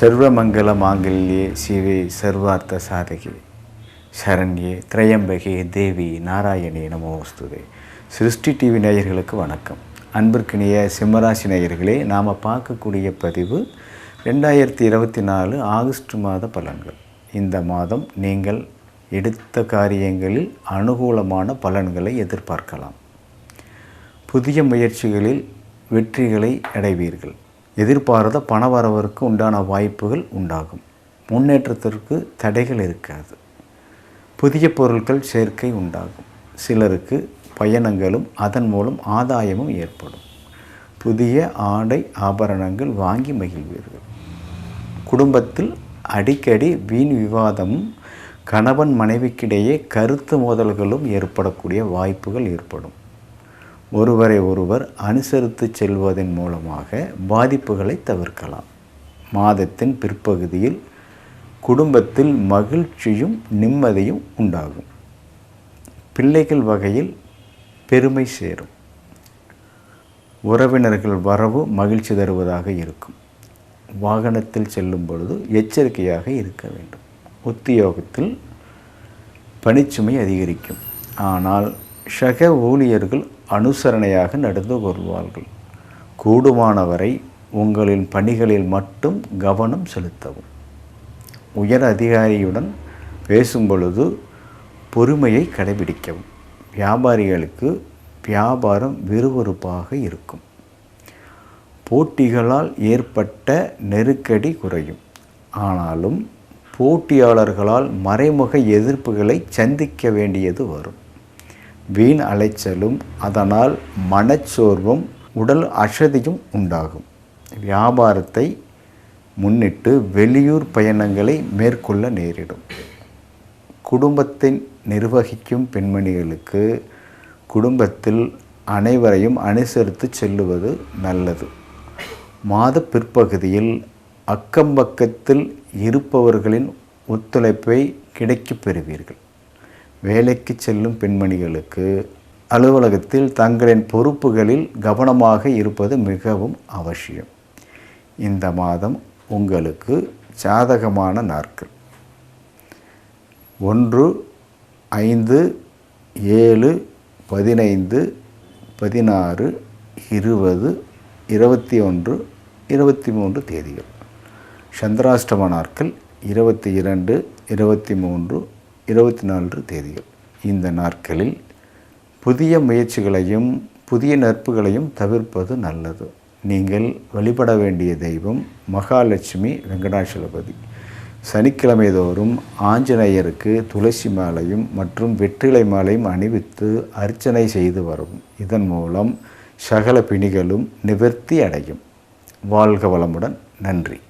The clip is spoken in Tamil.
சர்வமங்கல மாங்கல்யே சிவே சர்வார்த்த சாதகி சரண்யே திரையம்பகே தேவி நாராயணி நமோஸ்துதே. சிருஷ்டி டிவி நேயர்களுக்கு வணக்கம். அன்பிற்கினிய சிம்மராசி நேயர்களே நாம் பார்க்கக்கூடிய பதிவு ரெண்டாயிரத்தி இருபத்தி நாலு ஆகஸ்ட் மாத பலன்கள். இந்த மாதம் நீங்கள் எடுத்த காரியங்களில் அனுகூலமான பலன்களை எதிர்பார்க்கலாம். புதிய முயற்சிகளில் வெற்றிகளை அடைவீர்கள். எதிர்பாராத வரவருக்கு உண்டான வாய்ப்புகள் உண்டாகும். முன்னேற்றத்திற்கு தடைகள் இருக்காது. புதிய பொருட்கள் சேர்க்கை உண்டாகும். சிலருக்கு பயணங்களும் அதன் மூலம் ஆதாயமும் ஏற்படும். புதிய ஆடை ஆபரணங்கள் வாங்கி மகிழ்வீர்கள். குடும்பத்தில் அடிக்கடி வீண் விவாதமும் கணவன் மனைவிக்கிடையே கருத்து மோதல்களும் ஏற்படக்கூடிய வாய்ப்புகள் ஏற்படும். ஒருவரை ஒருவர் அனுசரித்து செல்வதன் மூலமாக பாதிப்புகளை தவிர்க்கலாம். மாதத்தின் பிற்பகுதியில் குடும்பத்தில் மகிழ்ச்சியும் நிம்மதியும் உண்டாகும். பிள்ளைகள் வகையில் பெருமை சேரும். உறவினர்கள் வரவு மகிழ்ச்சி தருவதாக இருக்கும். வாகனத்தில் செல்லும் பொழுது எச்சரிக்கையாக இருக்க வேண்டும். உத்தியோகத்தில் பணிச்சுமை அதிகரிக்கும். ஆனால் சக ஊழியர்கள் அனுசரணையாக நடந்து கொள்வார்கள் கூடுமானவரை உங்களின் பணிகளில் மட்டும் கவனம் செலுத்தவும். உயர் அதிகாரியுடன் பேசும் பொழுது பொறுமையை கடைபிடிக்கவும். வியாபாரிகளுக்கு வியாபாரம் விறுவிறுப்பாக இருக்கும். போட்டிகளால் ஏற்பட்ட நெருக்கடி குறையும். ஆனாலும் போட்டியாளர்களால் மறைமுக எதிர்ப்புகளை சந்திக்க வேண்டியது வரும். வீண் அலைச்சலும் அதனால் மனச்சோர்வும் உடல் அசதியும் உண்டாகும். வியாபாரத்தை முன்னிட்டு வெளியூர் பயணங்களை மேற்கொள்ள நேரிடும். குடும்பத்தை நிர்வகிக்கும் பெண்மணிகளுக்கு குடும்பத்தில் அனைவரையும் அனுசரித்து செல்லுவது நல்லது. மாத பிற்பகுதியில் அக்கம்பக்கத்தில் இருப்பவர்களின் ஒத்துழைப்பை கிடைக்கப் பெறுவீர்கள். வேலைக்கு செல்லும் பெண்மணிகளுக்கு அலுவலகத்தில் தங்களின் பொறுப்புகளில் கவனமாக இருப்பது மிகவும் அவசியம். இந்த மாதம் உங்களுக்கு சாதகமான நாட்கள். ஒன்று ஐந்து ஏழு பதினைந்து பதினாறு இருபது இருபத்தி ஒன்று இருபத்தி மூன்று தேதிகள். சந்திராஷ்டம நாட்கள் இருபத்தி இரண்டு இருபத்தி மூன்று இருபத்தி நான்கு தேதிகள் இந்த நாட்களில் புதிய முயற்சிகளையும் புதிய நட்புகளையும் தவிர்ப்பது நல்லது. நீங்கள் வழிபட வேண்டிய தெய்வம் மகாலட்சுமி வெங்கடாச்சலபதி சனிக்கிழமை தோறும் ஆஞ்சநேயருக்கு துளசி மாலையும் மற்றும் வெற்றிலை மாலையும் அணிவித்து அர்ச்சனை செய்து வரும். இதன் மூலம் சகல பிணிகளும் நிவர்த்தி அடையும். வாழ்க வளமுடன். நன்றி.